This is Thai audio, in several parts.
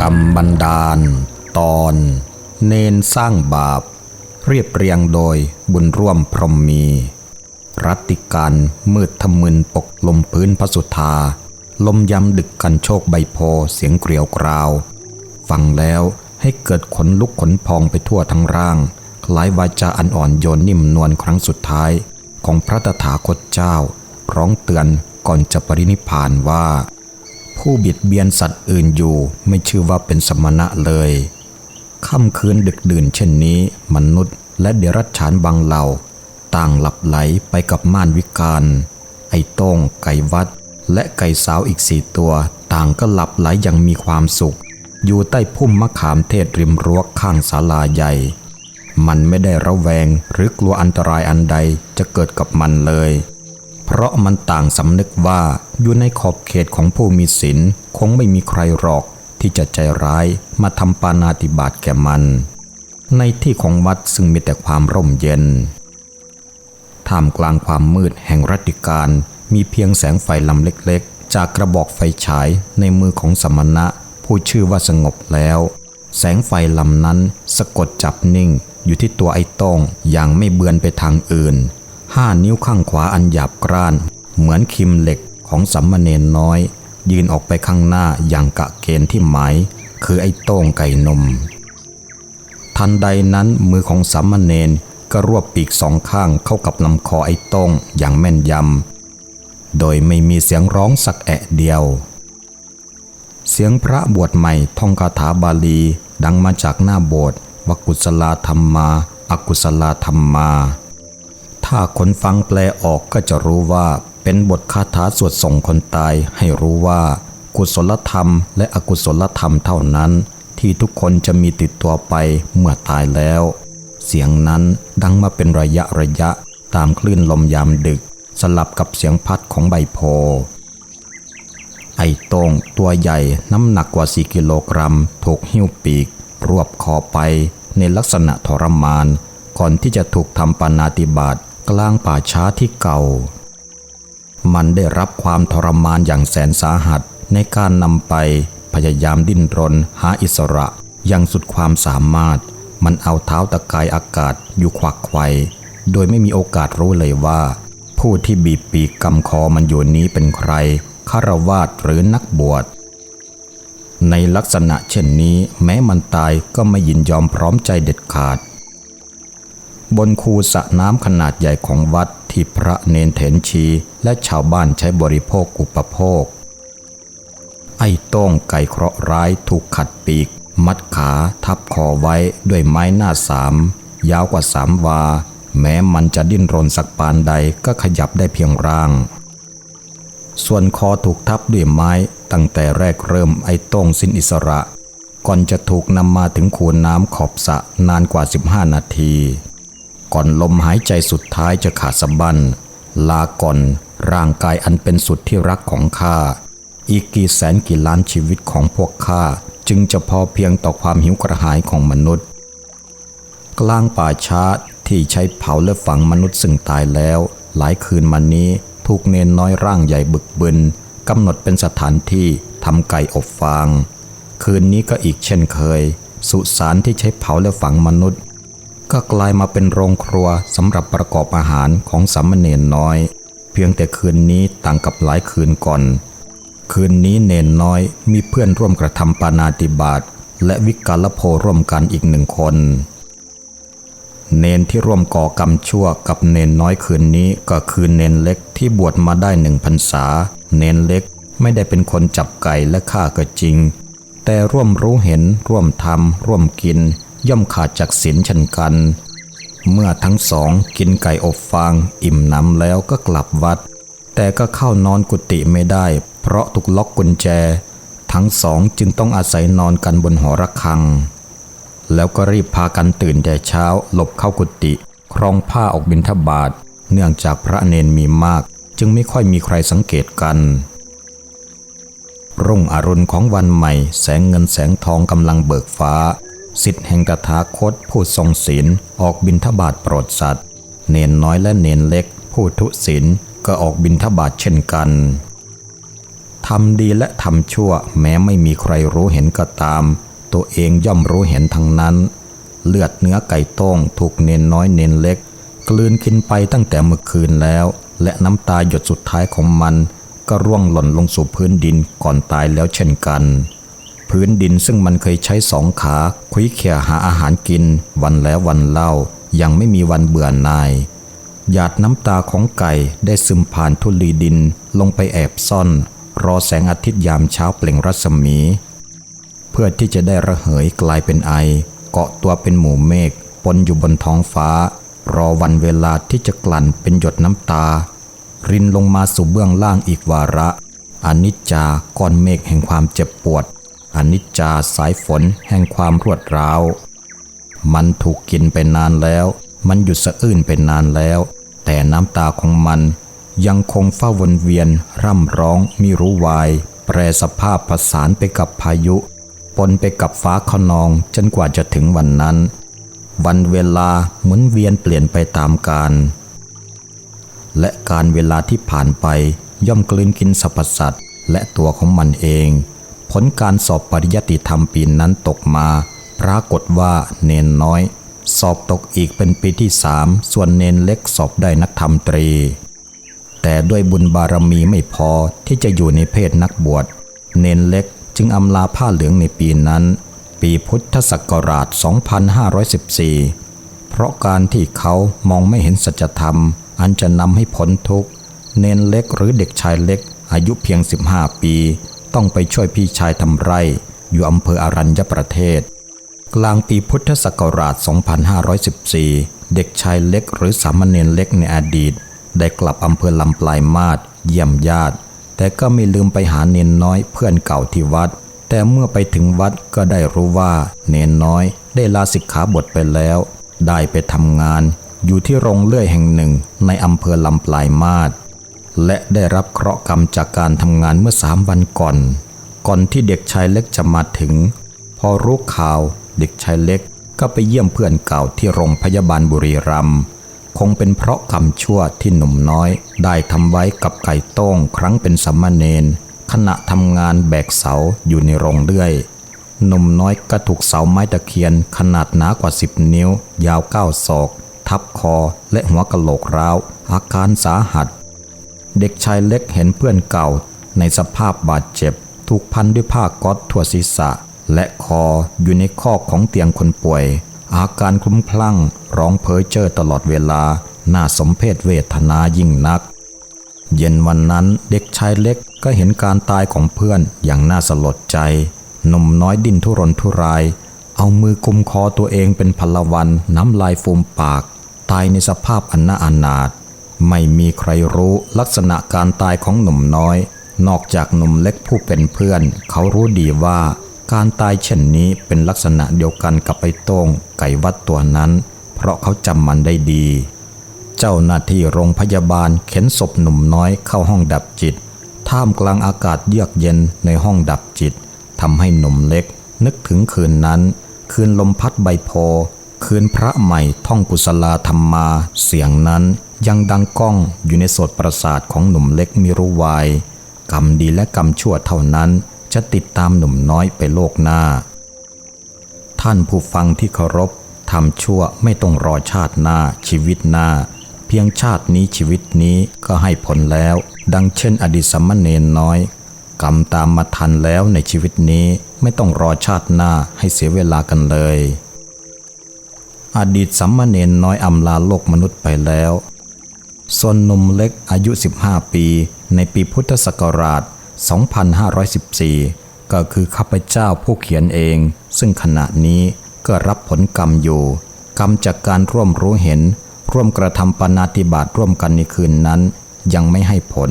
กรรมบันดาล ตอน เนนสร้างบาป เรียบเรียงโดยบุญร่วมพรหมมี รัติการมืดทะมึนปกลมพื้นพระสุธา ลมยำดึกกันโชคใบโพเสียงเกลียวกราว ฟังแล้วให้เกิดขนลุกขนพองไปทั่วทั้งร่างคล้ายวาจาอันอ่อนโยนนิ่มนวลครั้งสุดท้าย ของพระตถาคตเจ้า ร้องเตือนก่อนจะปรินิพพานว่า ผู้บิดเบียนสัตว์อื่นอยู่ไม่ชื่อว่าเป็นสมณะเลยค่ำคืนดึกดื่นเช่นนี้ มนุษย์และเดรัจฉานบางเหล่า ต่างหลับไหลไปกับม่านวิการ ไอ้ต้งไก่วัด และไก่สาวอีกสี่ตัว ต่างก็หลับไหลอย่างมีความสุข อยู่ใต้พุ่มมะขามเทศริมรั้วข้างศาลาใหญ่ มันไม่ได้ระแวงหรือกลัวอันตรายอันใดจะเกิดกับมันเลย เพราะมันต่างสำนึกว่าอยู่ในขอบเขตของผู้มีศีลคงไม่มีใครหรอกที่จะใจร้ายมาทำปานาติบาตแก่มัน ในที่ของวัดซึ่งมีแต่ความร่มเย็น ท่ามกลางความมืดแห่งรัติการมีเพียงแสงไฟลำเล็กๆ จากกระบอกไฟฉายในมือของสมณะผู้ชื่อว่าสงบแล้ว แสงไฟลำนั้นสะกดจับนิ่งอยู่ที่ตัวไอ้ต้องอย่างไม่เบือนไปทางอื่น ห้านิ้วข้างขวาอันหยาบกร้าน เหมือนคิมเหล็กของสัมมเนนน้อย ยืนออกไปข้างหน้าอย่างกะเกณฑ์ที่หมาย คือไอ้โต้งไก่นม ทันใดนั้นมือของสัมมเนนก็รวบปีกสองข้างเข้ากับลำคอไอ้โต้งอย่างแม่นยำโดยไม่มีเสียงร้องสักแอะเดียว เสียงพระบวชใหม่ท่องคาถาบาลีดังมาจากหน้าโบสถ์วกุศลาธรรมมาอากุศลาธรรมา ถ้าคนฟังแปลออกก็จะรู้ว่าเป็นบทคาถาสวดส่งคนตายให้รู้ว่า กุศลธรรมและอกุศลธรรมเท่านั้น ที่ทุกคนจะมีติดตัวไปเมื่อตายแล้ว เสียงนั้นดังมาเป็นระยะระยะตามคลื่นลมยามดึก สลับกับเสียงพัดของใบโพ ไอ้โต้งตัวใหญ่น้ำหนักกว่า 4 กิโลกรัม ถูกหิ้วปีก รวบคอไปในลักษณะทรมาน ก่อนที่จะถูกทำปานาติบาต กลางป่าช้าที่เก่า มันได้รับความทรมานอย่างแสนสาหัสในการนำไปพยายามดิ้นรนหาอิสระอย่างสุดความสามารถ มันเอาเท้าตะกายอากาศอยู่ควักไขวโดยไม่มีโอกาสรู้เลยว่า ผู้ที่บีบปีกกำคอมันอยู่นี้เป็นใครคารวาสหรือนักบวชในลักษณะเช่นนี้ แม้มันตายก็ไม่ยินยอมพร้อมใจเด็ดขาด บนคูสระน้ำขนาดใหญ่ของวัดที่พระเนนเถนชี และชาวบ้านใช้บริโภคอุปโภค ไอ้โต้งไก่เคราะห์ร้ายถูกขัดปีก มัดขาทับคอไว้ด้วยไม้หน้าสาม ยาวกว่าสามวา แม้มันจะดิ้นรนสักปานใดก็ขยับได้เพียงร่าง ส่วนคอถูกทับด้วยไม้ตั้งแต่แรกเริ่มไอ้โต้งสิ้นอิสระ ก่อนจะถูกนำมาถึงคูน้ำขอบสระนานกว่า 15 นาที ก่อนลมหายใจสุดท้ายจะขาดสะบั้นลาก่อนร่างกายอันเป็นสุดที่รักของข้า อีกกี่แสนกี่ล้านชีวิตของพวกข้า จึงจะพอเพียงต่อความหิวกระหายของมนุษย์ กลางป่าช้าที่ใช้เผาและฝังมนุษย์ซึ่งตายแล้ว หลายคืนมานี้ถูกเนนน้อยร่างใหญ่บึกบึนกำหนดเป็นสถานที่ทำไก่อบฟาง คืนนี้ก็อีกเช่นเคย สุสานที่ใช้เผาและฝังมนุษย์ ก็กลายมาเป็นโรงครัวสำหรับประกอบอาหารของสามเณรน้อย เพียงแต่คืนนี้ต่างกับหลายคืนก่อน คืนนี้เนนน้อยมีเพื่อนร่วมกระทำปานาติบาตและวิกาลโพร่วมกันอีกหนึ่งคน เนนที่ร่วมก่อกรรมชั่วกับเนนน้อยคืนนี้ก็คือเนนเล็กที่บวชมาได้หนึ่งพรรษา เนนเล็กไม่ได้เป็นคนจับไก่และฆ่าก็จริง แต่ร่วมรู้เห็นร่วมทำร่วมกิน ย่อมขาดจากศีลเช่นกัน เมื่อทั้งสองกินไก่อบฟาง อิ่มหน้ำแล้วก็กลับวัด แต่ก็เข้านอนกุฏิไม่ได้ เพราะถูกล็อกกุญแจ ทั้งสองจึงต้องอาศัยนอนกันบนหอระฆัง แล้วก็รีบพากันตื่นแต่เช้าหลบเข้ากุฏิครองผ้าออกบิณฑบาตเนื่องจากพระเนนมีมาก จึงไม่ค่อยมีใครสังเกตกันรุ่งอรุณของวันใหม่แสงเงินแสงทองกำลังเบิกฟ้า สิทธิแห่งตถาคตผู้ทรงศีลออกบิณฑบาตโปรดสัตว์ เนนน้อยและเนนเล็ก ผู้ทุศีลก็ออกบิณฑบาตเช่นกันททำดีและทำชั่วแม้ไม่มีใครรู้เห็นก็ตาม ตัวเองย่อมรู้เห็นทั้งนั้น เลือดเนื้อไก่ต้งถูกเนนน้อยเนนเล็ก กลืนกินไปตั้งแต่เมื่อคืนแล้ว และน้ำตาหยดสุดท้ายของมัน ก็ร่วงหล่นลงสู่พื้นดินก่อนตายแล้วเช่นกัน พื้นดินซึ่งมันเคยใช้สองขาคุยเขี่ยหาอาหารกิน วันแล้ววันเล่า ยังไม่มีวันเบื่อหน่าย หยาดน้ำตาของไก่ได้ซึมผ่านทุลีดินลงไปแอบซ่อน รอแสงอาทิตย์ยามเช้าเปล่งรัศมี เพื่อที่จะได้ระเหยกลายเป็นไอ เกาะตัวเป็นหมู่เมฆปนอยู่บนท้องฟ้า รอวันเวลาที่จะกลั่นเป็นหยดน้ำตา รินลงมาสู่เบื้องล่างอีกวาระอนิจจาก้อนเมฆแห่งความเจ็บปวด อนิจจาสายฝนแห่งความรวดร้าว มันถูกกินไปนานแล้ว มันหยุดสะอื้นไปนานแล้ว แต่น้ำตาของมันยังคงเฝ้าวนเวียน ร่ำร้องมิรู้วาย แปรสภาพผสานไปกับพายุ ปนไปกับฟ้าขนองจนกว่าจะถึงวันนั้น วันเวลาหมุนเวียนเปลี่ยนไปตามกาลและการเวลาที่ผ่านไปย่อมกลืนกินสรรพสัตว์และตัวของมันเอง ผลการสอบปริยติธรรมปีนั้นตกมา ปรากฏว่าเนนน้อย สอบตกอีกเป็นปีที่สามส่วนเนนเล็กสอบได้นักธรรมตรี แต่ด้วยบุญบารมีไม่พอที่จะอยู่ในเพศนักบวช เนนเล็กจึงอำลาผ้าเหลืองในปีนั้น ปีพุทธศักราช 2514 เพราะการที่เขามองไม่เห็นสัจธรรม อันจะนำให้พ้นทุกข์ เนนเล็กหรือเด็กชายเล็กอายุเพียง 15 ปี ต้องไปช่วยพี่ชายทำไร่อยู่อำเภออารัญญประเทศ กลางปีพุทธศักราช 2514 เด็กชายเล็กหรือสามเณรเล็กในอดีต ได้กลับอำเภอลำปลายมาศเยี่ยมญาติ แต่ก็ไม่ลืมไปหาเนนน้อยเพื่อนเก่าที่วัด แต่เมื่อไปถึงวัดก็ได้รู้ว่าเนนน้อยได้ลาสิกขาบทไปแล้ว ได้ไปทำงาน อยู่ที่โรงเลื่อยแห่งหนึ่งในอำเภอลำปลายมาศ และได้รับเคราะห์กรรมจากการทำงานเมื่อสามวันก่อน ก่อนที่เด็กชายเล็กจะมาถึง พอรู้ข่าวเด็กชายเล็กก็ไปเยี่ยมเพื่อนเก่าที่โรงพยาบาลบุรีรัมย์คงเป็นเพราะกรรมชั่วที่หนุ่มน้อย ได้ทำไว้กับไก่ต้งครั้งเป็นสัมมาเนนขณะทำงานแบกเสาอยู่ในโรงเลื่อยหนุ่มน้อยก็ถูกเสาไม้ตะเคียนขนาดหนากว่า 10 นิ้ว ยาวเก้าศอก ทับคอและหัวกะโหลกร้าว อาการสาหัส เด็กชายเล็กเห็นเพื่อนเก่า ในสภาพบาดเจ็บ ถูกพันด้วยผ้าก๊อตทั่วศีรษะ และคออยู่ในคอกของเตียงคนป่วย อาการคลุ้มคลั่ง ร้องเพ้อเจ้อตลอดเวลา น่าสมเพชเวทนายิ่งนัก เย็นวันนั้นเด็กชายเล็กก็เห็นการตายของเพื่อนอย่างน่าสลดใจหนุ่มน้อยดิ้นทุรนทุราย เอามือกุมคอตัวเองเป็นพลวันน้ำลายฟูมปาก ตายในสภาพอันน่าอนาถ ไม่มีใครรู้ลักษณะการตายของหนุ่มน้อย นอกจากหนุ่มเล็กผู้เป็นเพื่อน เขารู้ดีว่า การตายเช่นนี้เป็นลักษณะเดียวกันกับไอ้โต้งไก่วัดตัวนั้น เพราะเขาจำมันได้ดี เจ้าหน้าที่โรงพยาบาลเข็นศพหนุ่มน้อยเข้าห้องดับจิต ท่ามกลางอากาศเยือกเย็นในห้องดับจิตทำให้หนุ่มเล็ก นึกถึงคืนนั้น คืนลมพัดใบโพ คืนพระใหม่ท่องกุศลาธรรมมาเสียงนั้นยังดังก้องอยู่ในโสตประสาทของหนุ่มเล็กมิรู้วายกรรมดีและกรรมชั่วเท่านั้นจะติดตามหนุ่มน้อยไปโลกหน้า ท่านผู้ฟังที่เคารพทำชั่วไม่ต้องรอชาติหน้าชีวิตหน้า เพียงชาตินี้ชีวิตนี้ก็ให้ผลแล้ว ดังเช่นอดีตสมมเณรน้อย กรรมตามมาทันแล้วในชีวิตนี้ไม่ต้องรอชาติหน้าให้เสียเวลากันเลย อดีตสัมมาเนนน้อยอำลาโลกมนุษย์ไปแล้ว ส่วนหนุ่มเล็กอายุ 15 ปี ในปีพุทธศักราช 2514 ก็คือข้าพเจ้าผู้เขียนเอง ซึ่งขณะนี้ก็รับผลกรรมอยู่ กรรมจากการร่วมรู้เห็น ร่วมกระทำปณาติบาตร่วมกันในคืนนั้น ยังไม่ให้ผล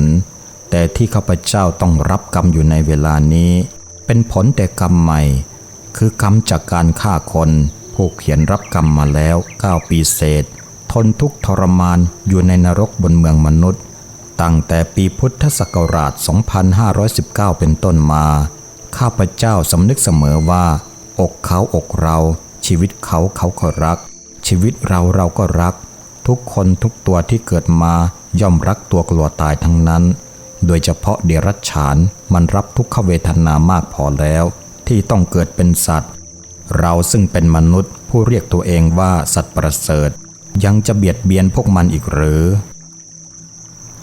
แต่ที่ข้าพเจ้าต้องรับกรรมอยู่ในเวลานี้ เป็นผลแต่กรรมใหม่ คือกรรมจากการฆ่าคน ผู้เขียนรับกรรมมาแล้ว 9 ปีเศษ ทนทุกทรมานอยู่ในนรกบนเมืองมนุษย์ ตั้งแต่ปีพุทธศักราช 2519 เป็นต้นมา ข้าพเจ้าสำนึกเสมอว่า อกเขาอกเรา ชีวิตเขาเขาก็รัก ชีวิตเราเราก็รัก ทุกคนทุกตัวที่เกิดมาย่อมรักตัวกลัวตายทั้งนั้น โดยเฉพาะเดรัจฉานมันรับทุกขเวทนามากพอแล้ว ที่ต้องเกิดเป็นสัตว์ เราซึ่งเป็นมนุษย์ผู้เรียกตัวเองว่าสัตว์ประเสริฐ ยังจะเบียดเบียนพวกมันอีกหรือ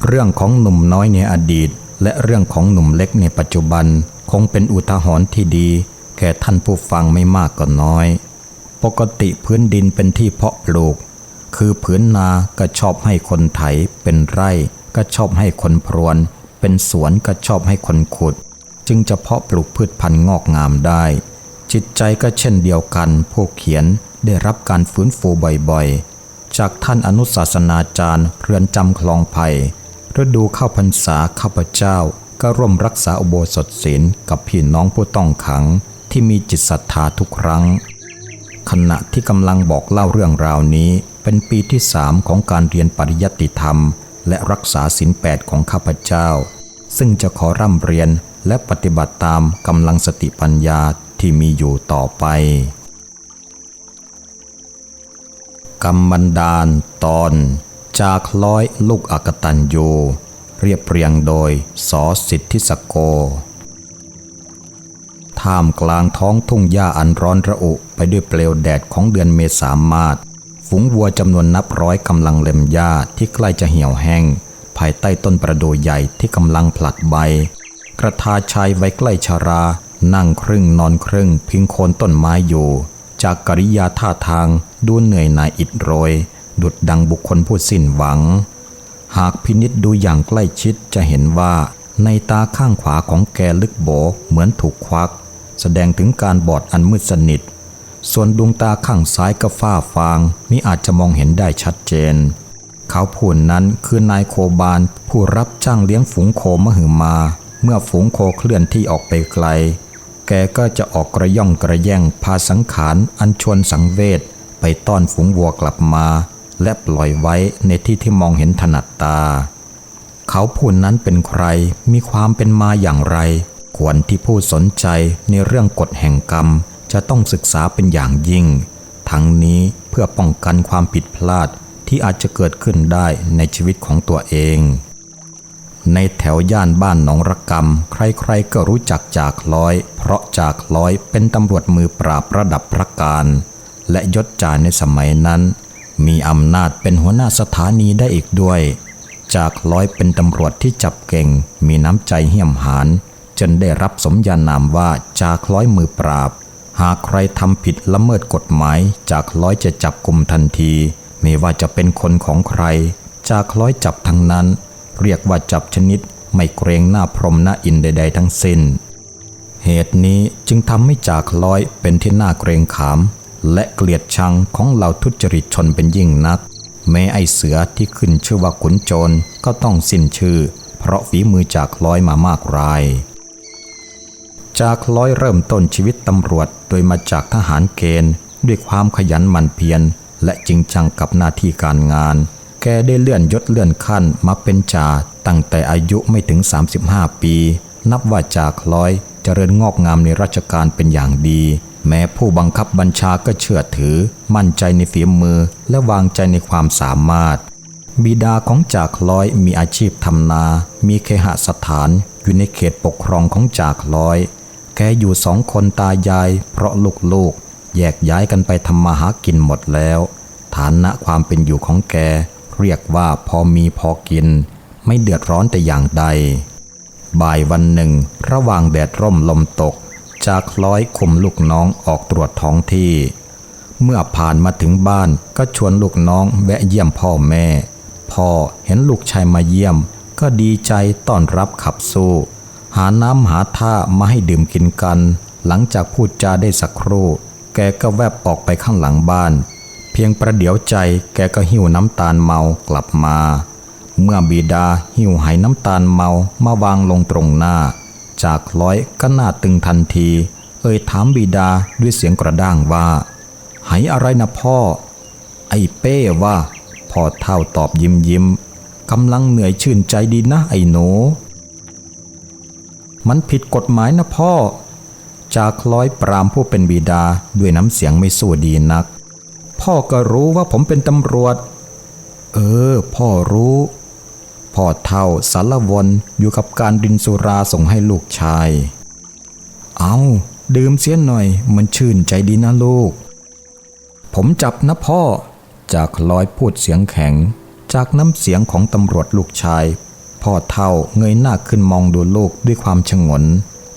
เรื่องของหนุ่มน้อยในอดีต และเรื่องของหนุ่มเล็กในปัจจุบัน คงเป็นอุทาหรณ์ที่ดี แก่ท่านผู้ฟังไม่มากก็น้อย ปกติพื้นดินเป็นที่เพาะปลูก คือผืนนาก็ชอบให้คนไถ เป็นไร่ ก็ชอบให้คนพรวน เป็นสวนก็ชอบให้คนขุด จึงจะเพาะปลูกพืชพันธุ์งอกงามได้ จิตใจก็เช่นเดียวกัน ผู้เขียนได้รับการฟื้นฟูบ่อยๆ จากท่านอนุศาสนาจารย์เรือนจำคลองไผ่ฤดูเข้าพรรษาข้าพเจ้า ก็ร่วมรักษาอุโบสถศีลกับพี่น้องผู้ต้องขังที่มีจิตศรัทธาทุกครั้ง ขณะที่กำลังบอกเล่าเรื่องราวนี้ เป็นปีที่สามของการเรียนปริยัติธรรม และรักษาศีลแปดของข้าพเจ้า ซึ่งจะขอร่ำเรียนและปฏิบัติตามกำลังสติปัญญา ที่มีอยู่ต่อไป กรรมบันดาลตอน จากร้อยลูกอกตันยูเรียบเรียงโดยสอสิทธิสโก ท่ามกลางท้องทุ่งหญ้าอันร้อนระอุไปด้วยเปลวแดดของเดือนเมษามาศฝูงวัวจำนวนนับร้อยกำลังเล็มหญ้าที่ใกล้จะเหี่ยวแห้ง ภายใต้ต้นประดู่ใหญ่ที่กำลังผลัดใบ กระทาชายไว้ใกล้ชารา นั่งครึ่งนอนครึ่ง พิงโคนต้นไม้อยู่ จากกริยาท่าทางดูเหนื่อยหน่ายอิดโรย ดุดดังบุคคลผู้สิ้นหวัง หากพินิษดูอย่างใกล้ชิดจะเห็นว่าในตาข้างขวาของแกลึกโบเหมือนถูกควัก แสดงถึงการบอดอันมืดสนิท ส่วนดวงตาข้างซ้ายก็ฝ้าฟางมิอาจจะมองเห็นได้ชัดเจน เขาผู้นั้นคือนายโคบานผู้รับจ้างเลี้ยงฝูงโคมหึมา เมื่อฝูงโคเคลื่อนที่ออกไปไกล แกก็จะออกกระย่องกระแย่งพาสังขารอันชวนสังเวชไปต้อนฝูงวัวกลับมา และปล่อยไว้ในที่ที่มองเห็นถนัดตา เขาผู้นั้นเป็นใครมีความเป็นมาอย่างไร ควรที่ผู้สนใจในเรื่องกฎแห่งกรรม จะต้องศึกษาเป็นอย่างยิ่ง ทั้งนี้เพื่อป้องกันความผิดพลาดที่อาจจะเกิดขึ้นได้ในชีวิตของตัวเอง ในแถวย่านบ้านหนองระกำใครๆก็รู้จักจากร้อย เพราะจากร้อยเป็นตำรวจมือปราบระดับพระการ และยศจ่าในสมัยนั้น มีอำนาจเป็นหัวหน้าสถานีได้อีกด้วย จากร้อยเป็นตำรวจที่จับเก่ง มีน้ำใจเหี้ยมหาญจนได้รับสมญานามว่าจากร้อยมือปราบ หากใครทำผิดละเมิดกฎหมาย จากร้อยจะจับกลุ่มทันที ไม่ว่าจะเป็นคนของใคร จากร้อยจับทั้งนั้น เรียกว่าจับชนิดไม่เกรงหน้าพรหมหน้าอินใด ๆ ทั้งสิ้น เหตุนี้จึงทำให้จากร้อยเป็นที่น่าเกรงขาม และเกลียดชังของเหล่าทุจริตชนเป็นยิ่งนัก แม้ไอเสือที่ขึ้นชื่อว่าขุนโจรก็ต้องสิ้นชื่อ เพราะฝีมือจากร้อยมามากราย จากร้อยเริ่มต้นชีวิตตำรวจโดยมาจากทหารเกณฑ์ ด้วยความขยันหมั่นเพียรและจริงจังกับหน้าที่การงาน แกได้เลื่อนยศเลื่อนขั้นมาเป็นจ่าตั้งแต่อายุไม่ถึง 35 ปี นับว่าจากร้อยเจริญงอกงามในราชการเป็นอย่างดี แม้ผู้บังคับบัญชาก็เชื่อถือ มั่นใจในฝีมือและวางใจในความสามารถ บิดาของจากร้อยมีอาชีพทำนา มีเคหสถาน อยู่ในเขตปกครองของจากร้อย แกอยู่สองคนตายาย เพราะลูกๆแยกย้ายกันไปทำมาหากินหมดแล้ว ฐานะความเป็นอยู่ของแก เรียกว่าพอมีพอกิน ไม่เดือดร้อนแต่อย่างใด บ่ายวันหนึ่ง ระหว่างแดดร่มลมตก จากร้อยคุมลูกน้องออกตรวจท้องที่ เมื่อผ่านมาถึงบ้านก็ชวนลูกน้องแวะเยี่ยมพ่อแม่ พ่อเห็นลูกชายมาเยี่ยม ก็ดีใจต้อนรับขับสู้ หาน้ำหาท่ามาให้ดื่มกินกัน หลังจากพูดจาได้สักครู่ แกก็แวบออกไปข้างหลังบ้าน พียงประเดี๋ยวใจแกก็หิ้วน้ำตาลเมากลับมา เมื่อบิดาหิ้วไหน้ำตาลเมามาวางลงตรงหน้า จากร้อยก็หน้าตึงทันที เอ่ยถามบิดาด้วยเสียงกระด้างว่าไหอะไรนะพ่อ ไอ้เป้ว่าพ่อเท่าตอบยิ้มยิ้มกำลังเหนื่อยชื่นใจดีนะไอ้หนูมันผิดกฎหมายนะพ่อ จากคล้อยปรามผู้เป็นบิดาด้วยน้ำเสียงไม่สู้ดีนัก พ่อก็รู้ว่าผมเป็นตำรวจ เออ พ่อรู้ พ่อเท่าสารวนอยู่กับการดินสุราส่งให้ลูกชาย เอาดื่มเสียหน่อย มันชื่นใจดีนะลูก ผมจับนะพ่อ จากลอยพูดเสียงแข็ง จากน้ำเสียงของตำรวจลูกชาย พ่อเท่าเงยหน้าขึ้นมองดูลูกด้วยความชงน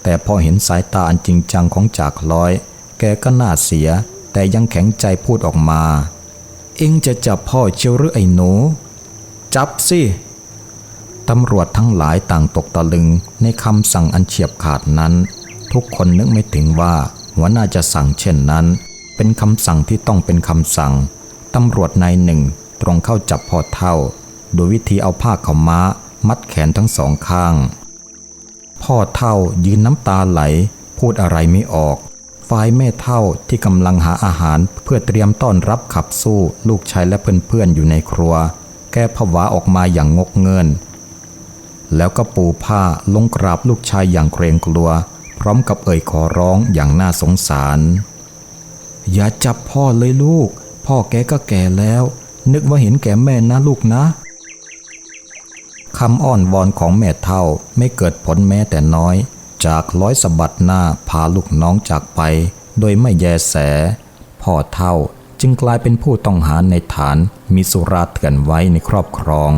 แต่พอเห็นสายตาอันจริงจังของจากลอย แกก็น่าเสีย แต่ยังแข็งใจพูดออกมา เองจะจับพ่อเชียวหรือไอ้หนู จับสิตำรวจทั้งหลายต่างตกตะลึงในคำสั่งอันเฉียบขาดนั้น ทุกคนนึกไม่ถึงว่า หัวหน้าจะสั่งเช่นนั้น เป็นคำสั่งที่ต้องเป็นคำสั่งตำรวจนายหนึ่ง ตรงเข้าจับพ่อเท่า โดยวิธีเอาผ้าขาวม้า มัดแขนทั้งสองข้าง พ่อเท่ายืนน้ำตาไหล พูดอะไรไม่ออก ฝ่ายแม่เท่าที่กำลังหาอาหารเพื่อเตรียมต้อนรับขับสู้ลูกชายและเพื่อนๆอยู่ในครัว แก้ผวาออกมาอย่างงกเงิน แล้วก็ปูผ้าลงกราบลูกชายอย่างเกรงกลัว พร้อมกับเอ่ยขอร้องอย่างน่าสงสาร อย่าจับพ่อเลยลูก พ่อแกก็แก่แล้ว นึกว่าเห็นแก่แม่นะลูกนะคำอ้อนวอนของแม่เท่าไม่เกิดผลแม้แต่น้อย จากร้อยสะบัดหน้าพาลูกน้องจากไป โดยไม่แยแส พ่อเท่าจึงกลายเป็นผู้ต้องหาในฐานมีสุราเถื่อนไว้ในครอบครอง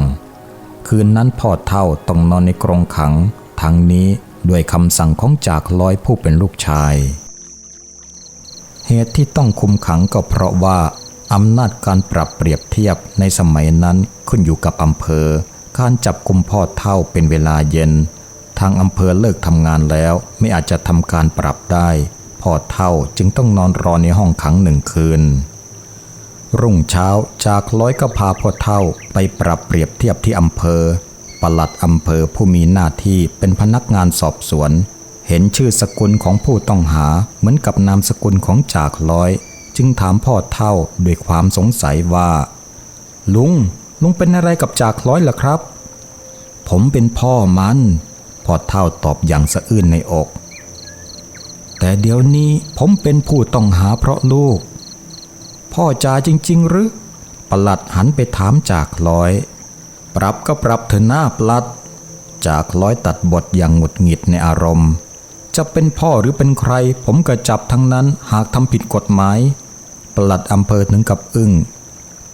คืนนั้นพ่อเท่าต้องนอนในกรงขัง ทั้งนี้ด้วยคำสั่งของจากร้อยผู้เป็นลูกชาย เหตุที่ต้องคุมขังก็เพราะว่าอำนาจการปรับเปรียบเทียบในสมัยนั้นขึ้นอยู่กับอำเภอ การจับกุมพ่อเท่าเป็นเวลาเย็น ทางอำเภอเลิกทำงานแล้วไม่อาจจะทำการปรับได้พ่อเท่าจึงต้องนอนรอในห้องขังหนึ่งคืน รุ่งเช้าจากร้อยก็พาพ่อเท่าไปปรับเปรียบเทียบที่อำเภอปลัดอำเภอผู้มีหน้าที่เป็นพนักงานสอบสวน เห็นชื่อสกุลของผู้ต้องหาเหมือนกับนามสกุลของจากร้อย จึงถามพ่อเท่าด้วยความสงสัยว่า ลุงลุงเป็นอะไรกับจากร้อยล่ะครับ ผมเป็นพ่อมัน พ่อเท่าตอบอย่างสะอื้นในอก แต่เดี๋ยวนี้ผมเป็นผู้ต้องหาเพราะลูก พ่อจ๋าจริง ๆ หรือปลัดหันไปถามจากร้อย ปรับก็ปรับเถอหน้าปลัด จากร้อยตัดบทอย่างหงุดหงิดในอารมณ์ จะเป็นพ่อหรือเป็นใคร ผมก็จับทั้งนั้นหากทำผิดกฎหมายปลัดอำเภอถึงกับอึ้ง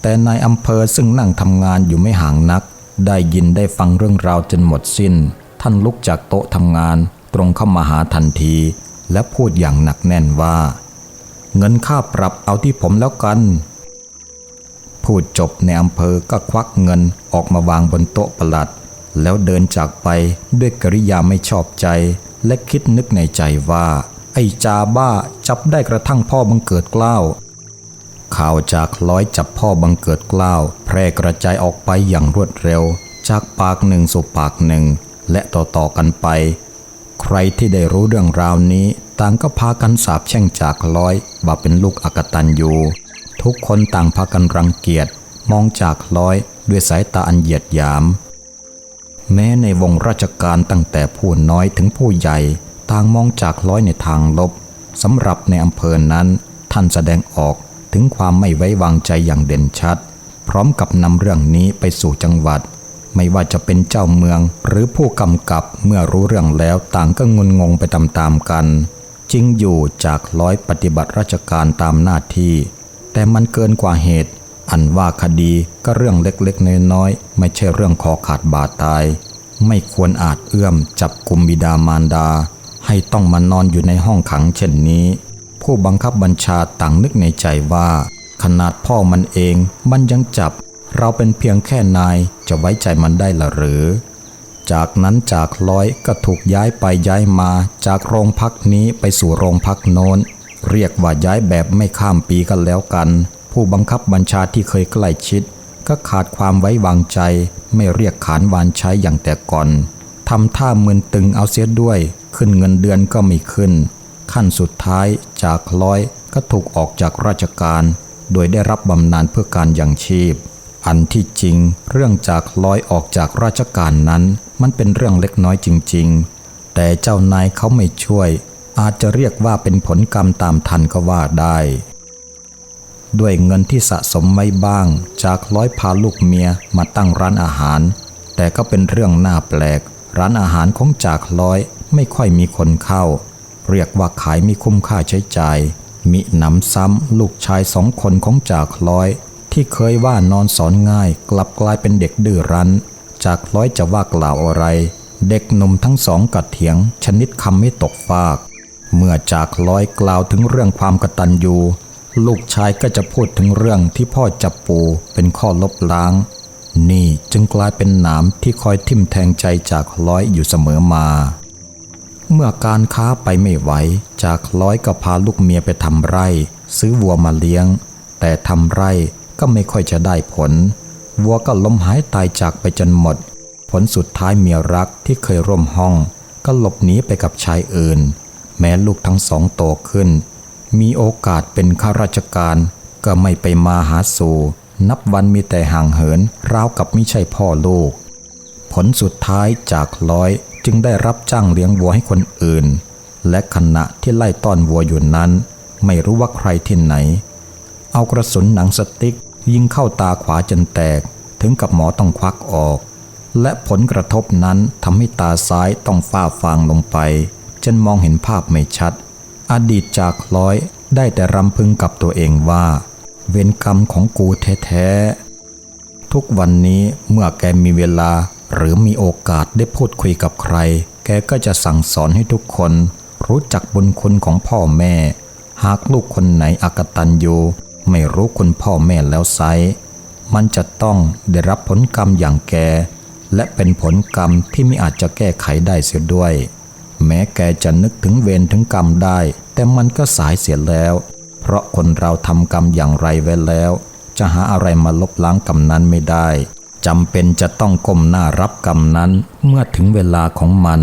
แต่นายอำเภอซึ่งนั่งทำงานอยู่ไม่ห่างนัก ได้ยินได้ฟังเรื่องราวจนหมดสิ้น ท่านลุกจากโต๊ะทำงานตรงเข้ามาหาทันที และพูดอย่างหนักแน่นว่า เงินค่าปรับเอาที่ผมแล้วกัน พูดจบในอำเภอก็ควักเงินออกมาวางบนโต๊ะประหลัด แล้วเดินจากไปด้วยกริยาไม่ชอบใจ และคิดนึกในใจว่า ไอ้จาบ้าจับได้กระทั่งพ่อบังเกิดเกล้าวข่าวจากร้อยจับพ่อบังเกิดเกล้าวแพร่กระจายออกไปอย่างรวดเร็ว จากปากหนึ่งสู่ปากหนึ่ง และต่อๆกันไป ใครที่ได้รู้เรื่องราวนี้ ต่างก็พากันสาบแช่งจากร้อย ว่าเป็นลูกอกตันยูทุกคนต่างพากันรังเกียจมองจากร้อยด้วยสายตาอันเหยียดหยาม แม้ในวงราชการตั้งแต่ผู้น้อยถึงผู้ใหญ่ ต่างมองจากร้อยในทางลบสำหรับในอำเภอนั้น ท่านแสดงออกถึงความไม่ไว้วางใจอย่างเด่นชัด พร้อมกับนำเรื่องนี้ไปสู่จังหวัด ไม่ว่าจะเป็นเจ้าเมือง หรือผู้กำกับเมื่อรู้เรื่องแล้วต่างก็งุนงงไปตามๆกัน จริงอยู่จากร้อยปฏิบัติราชการตามหน้าที่ แต่มันเกินกว่าเหตุ อันว่าคดีก็เรื่องเล็กๆน้อยๆไม่ใช่เรื่องคอขาดบาดตาย ไม่ควรอาจเอื้อมจับกลุ่มบิดามารดา ให้ต้องมานอนอยู่ในห้องขังเช่นนี้ ผู้บังคับบัญชาต่างนึกในใจว่า ขนาดพ่อมันเองมันยังจับ เราเป็นเพียงแค่นายจะไว้ใจมันได้ละหรือ จากนั้นจากร้อยก็ถูกย้ายไปย้ายมา จากโรงพักนี้ไปสู่โรงพักโน้น เรียกว่าย้ายแบบไม่ข้ามปีกันแล้วกัน ผู้บังคับบัญชาที่เคยใกล้ชิด ก็ขาดความไว้วางใจ ไม่เรียกขานวานใช้อย่างแต่ก่อนทำท่ามึนตึงเอาเสียด้วย ขึ้นเงินเดือนก็ไม่ขึ้น ขั้นสุดท้ายจากร้อยก็ถูกออกจากราชการ โดยได้รับบำนาญเพื่อการยังชีพ อันที่จริง เรื่องจากร้อยออกจากราชการนั้น มันเป็นเรื่องเล็กน้อยจริง ๆ แต่เจ้านายเขาไม่ช่วย อาจจะเรียกว่าเป็นผลกรรมตามทันก็ว่าได้ ด้วยเงินที่สะสมไว้บ้าง จากร้อยพาลูกเมียมาตั้งร้านอาหาร แต่ก็เป็นเรื่องน่าแปลก ร้านอาหารของจากร้อยไม่ค่อยมีคนเข้า เรียกว่าขายไม่คุ้มค่าใช้จ่ายมิหนำซ้ำลูกชายสองคนของจากร้อย ที่เคยว่านอนสอนง่ายกลับกลายเป็นเด็กดื้อรั้น จากร้อยจะว่ากล่าวอะไร เด็กหนุ่มทั้งสองกัดเถียง ชนิดคำไม่ตกฟาก เมื่อจากร้อยกล่าวถึงเรื่องความกตัญญูลูกชายก็จะพูดถึงเรื่องที่พ่อจับปูเป็นข้อลบล้าง นี่จึงกลายเป็นหนามที่คอยทิ่มแทงใจจากร้อยอยู่เสมอมา เมื่อการค้าไปไม่ไหว จากร้อยก็พาลูกเมียไปทำไร่ ซื้อวัวมาเลี้ยง แต่ทำไร่ ก็ไม่ค่อยจะได้ผล วัวก็ล้มหายตายจากไปจนหมด ผลสุดท้ายเมียรักที่เคยร่วมห้อง ก็หลบหนีไปกับชายอื่น แม้ลูกทั้งสองโตขึ้น มีโอกาสเป็นข้าราชการ ก็ไม่ไปมาหาสู่ นับวันมีแต่ห่างเหินราวกับไม่ใช่พ่อลูก ผลสุดท้ายจากร้อยจึงได้รับจ้างเลี้ยงวัวให้คนอื่น และขณะที่ไล่ต้อนวัวอยู่นั้น ไม่รู้ว่าใครที่ไหน เอากระสุนหนังสติ๊ก ยิงเข้าตาขวาจนแตก ถึงกับหมอต้องควักออก และผลกระทบนั้นทำให้ตาซ้ายต้องฝ้าฟางลงไป จนมองเห็นภาพไม่ชัด อดีตจากร้อยได้แต่รำพึงกับตัวเองว่า เวรกรรมของกูแท้ๆ ทุกวันนี้เมื่อแกมีเวลาหรือมีโอกาสได้พูดคุยกับใคร แกก็จะสั่งสอนให้ทุกคน รู้จักบุญคุณของพ่อแม่ หากลูกคนไหนอากตันยู ไม่รู้คุณพ่อแม่แล้วไซมันจะต้องได้รับผลกรรมอย่างแก และเป็นผลกรรมที่ไม่อาจจะแก้ไขได้เสียด้วย แม้แกจะนึกถึงเวรถึงกรรมได้ แต่มันก็สายเสียแล้ว เพราะคนเราทำกรรมอย่างไรไว้แล้ว จะหาอะไรมาลบล้างกรรมนั้นไม่ได้จำเป็นจะต้องก้มหน้ารับกรรมนั้นเมื่อถึงเวลาของมัน